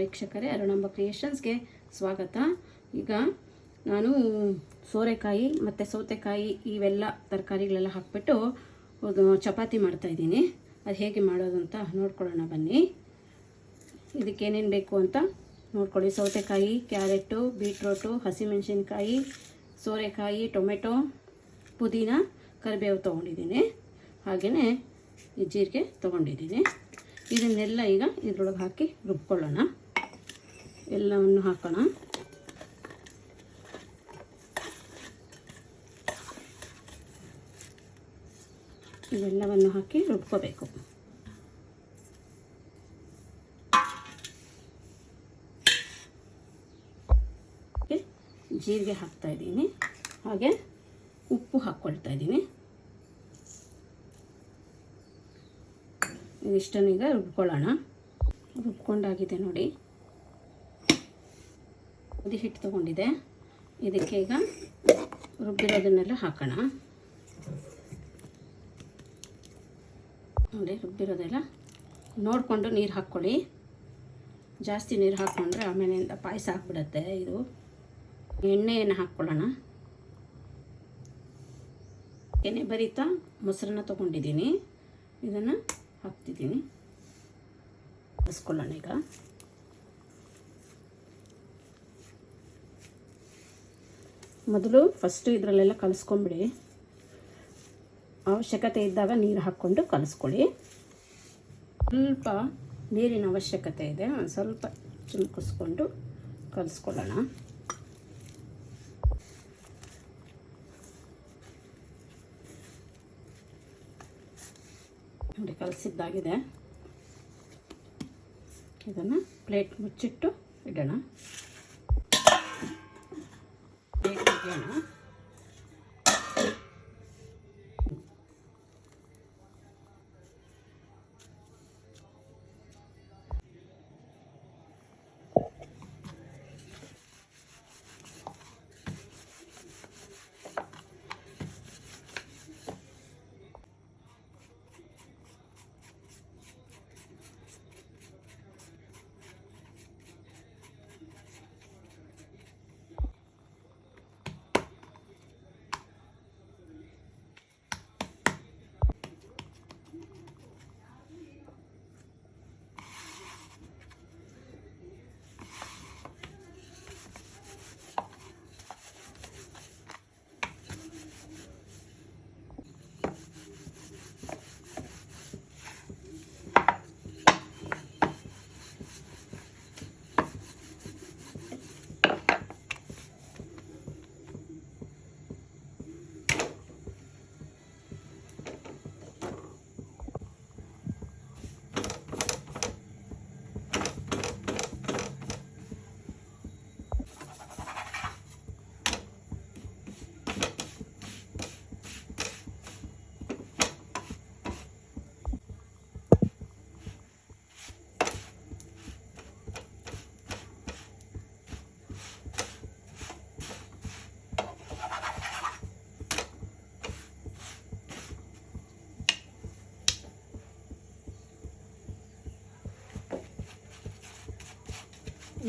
ವೀಕ್ಷಕರೇ, ಅರುಣಾಂಬ ಕ್ರಿಯೇಷನ್ಸ್ಗೆ ಸ್ವಾಗತ. ಈಗ ನಾನು ಸೋರೆಕಾಯಿ ಮತ್ತು ಸೌತೆಕಾಯಿ ಇವೆಲ್ಲ ತರಕಾರಿಗಳೆಲ್ಲ ಹಾಕ್ಬಿಟ್ಟು ಚಪಾತಿ ಮಾಡ್ತಾಯಿದ್ದೀನಿ ಅದು ಹೇಗೆ ಮಾಡೋದು ಅಂತ ನೋಡ್ಕೊಳ್ಳೋಣ ಬನ್ನಿ. ಇದಕ್ಕೇನೇನು ಬೇಕು ಅಂತ ನೋಡ್ಕೊಳ್ಳಿ. ಸೌತೆಕಾಯಿ, ಕ್ಯಾರೆಟು, ಬೀಟ್ರೋಟು, ಹಸಿಮೆಣಸಿನ್ಕಾಯಿ, ಸೋರೆಕಾಯಿ, ಟೊಮೆಟೊ, ಪುದೀನ, ಕರಿಬೇವು ತೊಗೊಂಡಿದ್ದೀನಿ. ಹಾಗೆಯೇ ಈ ಜೀರಿಗೆ ತೊಗೊಂಡಿದ್ದೀನಿ. ಇದನ್ನೆಲ್ಲ ಈಗ ಇದ್ರೊಳಗೆ ಹಾಕಿ ರುಬ್ಕೊಳ್ಳೋಣ. ಎಲ್ಲವನ್ನು ಹಾಕೋಣ. ಇವೆಲ್ಲವನ್ನು ಹಾಕಿ ರುಬ್ಕೋಬೇಕು. ಜೀರಿಗೆ ಹಾಕ್ತಾ ಇದ್ದೀನಿ. ಹಾಗೆ ಉಪ್ಪು ಹಾಕ್ಕೊಳ್ತಾ ಇದ್ದೀನಿ. ಈಗ ರುಬ್ಕೊಳ್ಳೋಣ. ರುಬ್ಕೊಂಡಾಗಿದೆ ನೋಡಿ. ಉದಿ ಹಿಟ್ಟು ತೊಗೊಂಡಿದೆ ಇದಕ್ಕೆ ಈಗ ರುಬ್ಬಿರೋದನ್ನೆಲ್ಲ ಹಾಕೋಣ. ನೋಡಿ, ರುಬ್ಬಿರೋದೆಲ್ಲ ನೋಡಿಕೊಂಡು ನೀರು ಹಾಕ್ಕೊಳ್ಳಿ. ಜಾಸ್ತಿ ನೀರು ಹಾಕ್ಕೊಂಡ್ರೆ ಆಮೇಲಿಂದ ಪಾಯಸ ಹಾಕ್ಬಿಡತ್ತೆ ಇದು. ಎಣ್ಣೆಯನ್ನು ಹಾಕ್ಕೊಳ್ಳೋಣ ಎಣ್ಣೆ ಬರಿತಾ ಮೊಸರನ್ನ ತೊಗೊಂಡಿದ್ದೀನಿ. ಇದನ್ನು ಹಾಕ್ತಿದ್ದೀನಿ. ಬಸ್ಕೊಳ್ಳೋಣ ಈಗ. ಮೊದಲು ಫಸ್ಟು ಇದರಲ್ಲೆಲ್ಲ ಕಲಿಸ್ಕೊಂಬಿಡಿ ಅವಶ್ಯಕತೆ ಇದ್ದಾಗ ನೀರು ಹಾಕ್ಕೊಂಡು ಕಲಿಸ್ಕೊಳ್ಳಿ. ಸ್ವಲ್ಪ ನೀರಿನ ಅವಶ್ಯಕತೆ ಇದೆ, ಒಂದು ಸ್ವಲ್ಪ ಚಿಮ್ಕಿಸ್ಕೊಂಡು ಕಲಿಸ್ಕೊಳ್ಳೋಣ. ನೋಡಿ, ಕಲಸಿದ್ದಾಗಿದೆ. ಇದನ್ನು ಪ್ಲೇಟ್ ಮುಚ್ಚಿಟ್ಟು ಇಡೋಣ. ಪ್ಲೇಟ್ ಇಡೋಣ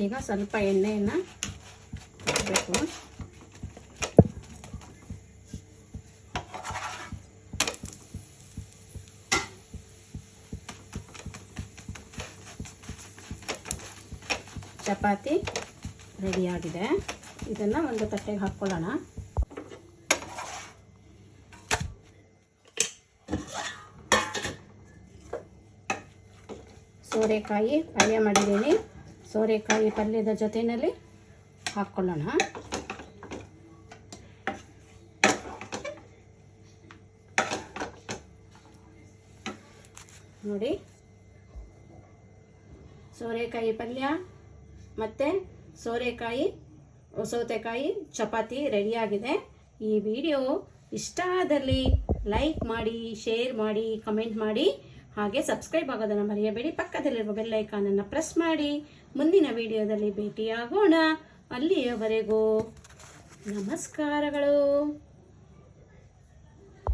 ಈಗ ಸ್ವಲ್ಪ ಎಣ್ಣೆಯನ್ನು ಹಾಕಬೇಕು. ಚಪಾತಿ ರೆಡಿಯಾಗಿದೆ ಇದನ್ನು ಒಂದು ತಟ್ಟೆಗೆ ಹಾಕ್ಕೊಳ್ಳೋಣ. ಸೋರೆಕಾಯಿ ಪಲ್ಯ ಮಾಡಿದ್ದೀನಿ. ಸೋರೆಕಾಯಿ ಪಲ್ಯದ ಜೊತೆಯಲ್ಲಿ ಹಾಕ್ಕೊಳ್ಳೋಣ ನೋಡಿ. ಸೋರೆಕಾಯಿ ಪಲ್ಯ ಮತ್ತು ಸೋರೆಕಾಯಿ, ಸೌತೆಕಾಯಿ ಚಪಾತಿ ರೆಡಿಯಾಗಿದೆ ಈ ವಿಡಿಯೋ ಇಷ್ಟ ಆದಲ್ಲಿ ಲೈಕ್ ಮಾಡಿ ಶೇರ್ ಮಾಡಿ ಕಮೆಂಟ್ ಮಾಡಿ. ಹಾಗೆ ಸಬ್ಸ್ಕ್ರೈಬ್ ಆಗೋದನ್ನು ಮರೆಯಬೇಡಿ. ಪಕ್ಕದಲ್ಲಿರುವ ಬೆಲ್ ಐಕಾನನ್ನು ಪ್ರೆಸ್ ಮಾಡಿ. ಮುಂದಿನ ವಿಡಿಯೋದಲ್ಲಿ ಭೇಟಿಯಾಗೋಣ. ಅಲ್ಲಿಯವರೆಗೂ ನಮಸ್ಕಾರಗಳು.